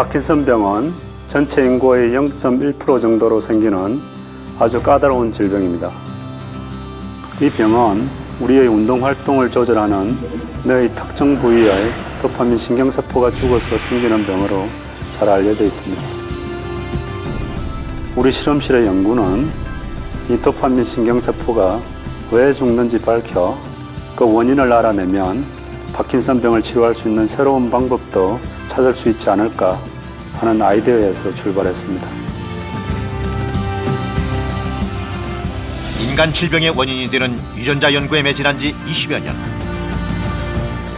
파킨슨병은 전체 인구의 0.1% 정도로 생기는 아주 까다로운 질병입니다. 이 병은 우리의 운동 활동을 조절하는 뇌의 특정 부위의 도파민 신경세포가 죽어서 생기는 병으로 잘 알려져 있습니다. 우리 실험실의 연구는 이 도파민 신경세포가 왜 죽는지 밝혀 그 원인을 알아내면 파킨슨 병을 치료할 수 있는 새로운 방법도 찾을 수 있지 않을까 하는 아이디어에서 출발했습니다. 인간 질병의 원인이 되는 유전자 연구에 매진한 지 20여 년.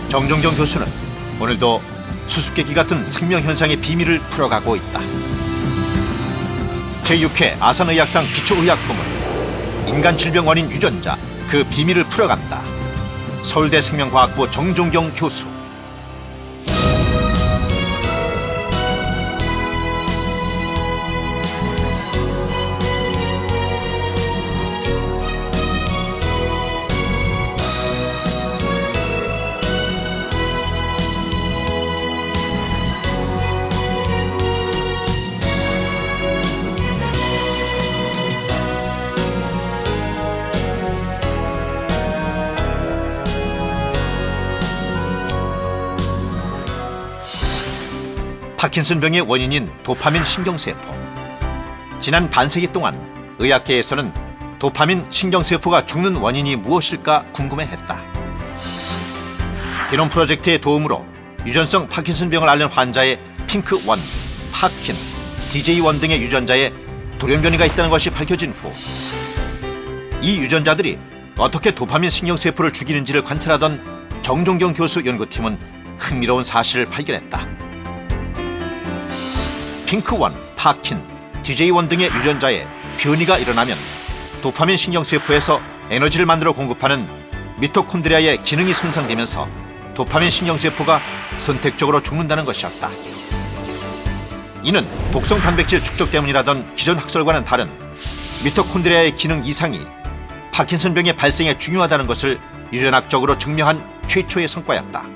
정종경 교수는 오늘도 수수께끼 같은 생명 현상의 비밀을 풀어가고 있다. 제6회 아산의학상 기초의약품은 인간 질병 원인 유전자 그 비밀을 풀어간다. 서울대 생명과학부 정종경 교수. 파킨슨병의 원인인 도파민 신경세포. 지난 반세기 동안 의학계에서는 도파민 신경세포가 죽는 원인이 무엇일까 궁금해했다. 기놈 프로젝트의 도움으로 유전성 파킨슨병을 앓는 환자의 핑크1, 파킨, DJ1 등의 유전자에 돌연변이가 있다는 것이 밝혀진 후 이 유전자들이 어떻게 도파민 신경세포를 죽이는지를 관찰하던 정종경 교수 연구팀은 흥미로운 사실을 발견했다. 핑크1, 파킨, DJ1 등의 유전자에 변이가 일어나면 도파민 신경세포에서 에너지를 만들어 공급하는 미토콘드리아의 기능이 손상되면서 도파민 신경세포가 선택적으로 죽는다는 것이었다. 이는 독성 단백질 축적 때문이라던 기존 학설과는 다른 미토콘드리아의 기능 이상이 파킨슨병의 발생에 중요하다는 것을 유전학적으로 증명한 최초의 성과였다.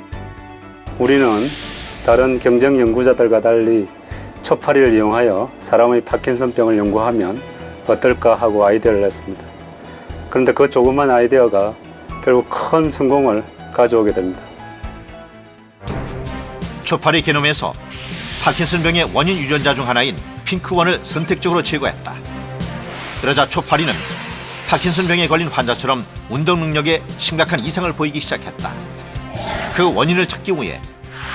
우리는 다른 경쟁 연구자들과 달리 초파리를 이용하여 사람의 파킨슨병을 연구하면 어떨까 하고 아이디어를 냈습니다. 그런데 그 조그만 아이디어가 결국 큰 성공을 가져오게 됩니다. 초파리 게놈에서 파킨슨병의 원인 유전자 중 하나인 핑크1을 선택적으로 제거했다. 그러자 초파리는 파킨슨병에 걸린 환자처럼 운동 능력에 심각한 이상을 보이기 시작했다. 그 원인을 찾기 위해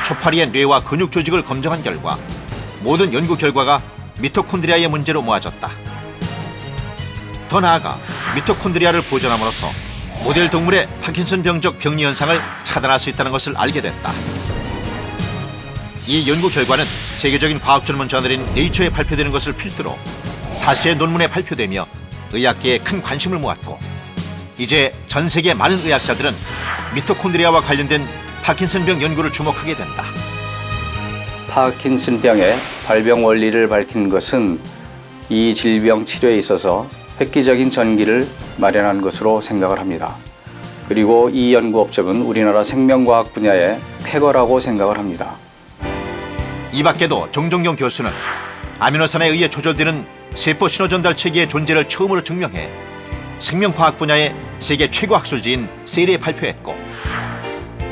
초파리의 뇌와 근육 조직을 검정한 결과 모든 연구 결과가 미토콘드리아의 문제로 모아졌다. 더 나아가 미토콘드리아를 보존함으로써 모델 동물의 파킨슨 병적 병리 현상을 차단할 수 있다는 것을 알게 됐다. 이 연구 결과는 세계적인 과학 전문 저널인 네이처에 발표되는 것을 필두로 다수의 논문에 발표되며 의학계에 큰 관심을 모았고 이제 전 세계 많은 의학자들은 미토콘드리아와 관련된 파킨슨병 연구를 주목하게 된다. 파킨슨병의 발병 원리를 밝힌 것은 이 질병 치료에 있어서 획기적인 전기를 마련한 것으로 생각을 합니다. 그리고 이 연구 업적은 우리나라 생명과학 분야의 쾌거라고 생각을 합니다. 이 밖에도 정종경 교수는 아미노산에 의해 조절되는 세포 신호 전달 체계의 존재를 처음으로 증명해 생명과학 분야의 세계 최고 학술지인 셀에 발표했고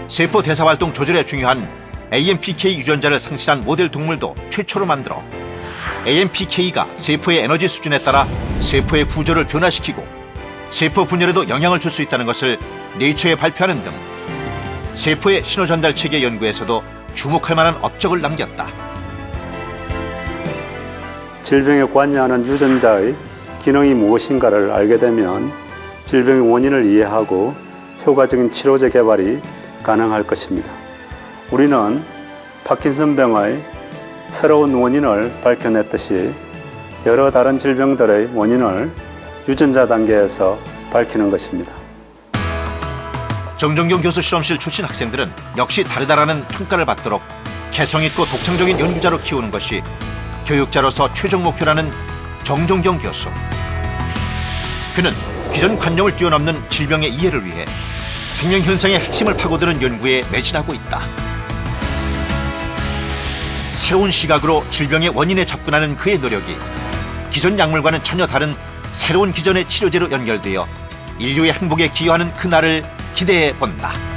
세포 대사 활동 조절에 중요한 AMPK 유전자를 상실한 모델 동물도 최초로 만들어 AMPK가 세포의 에너지 수준에 따라 세포의 구조를 변화시키고 세포 분열에도 영향을 줄 수 있다는 것을 네이처에 발표하는 등 세포의 신호 전달 체계 연구에서도 주목할 만한 업적을 남겼다. 질병에 관여하는 유전자의 기능이 무엇인가를 알게 되면 질병의 원인을 이해하고 효과적인 치료제 개발이 가능할 것입니다. 우리는 파킨슨병의 새로운 원인을 밝혀냈듯이 여러 다른 질병들의 원인을 유전자 단계에서 밝히는 것입니다. 정정경 교수 실험실 출신 학생들은 역시 다르다라는 평가를 받도록 개성 있고 독창적인 연구자로 키우는 것이 교육자로서 최종 목표라는 정종경 교수. 그는 기존 관념을 뛰어넘는 질병의 이해를 위해 생명 현상의 핵심을 파고드는 연구에 매진하고 있다. 새로운 시각으로 질병의 원인에 접근하는 그의 노력이 기존 약물과는 전혀 다른 새로운 기전의 치료제로 연결되어 인류의 행복에 기여하는 그날을 기대해 본다.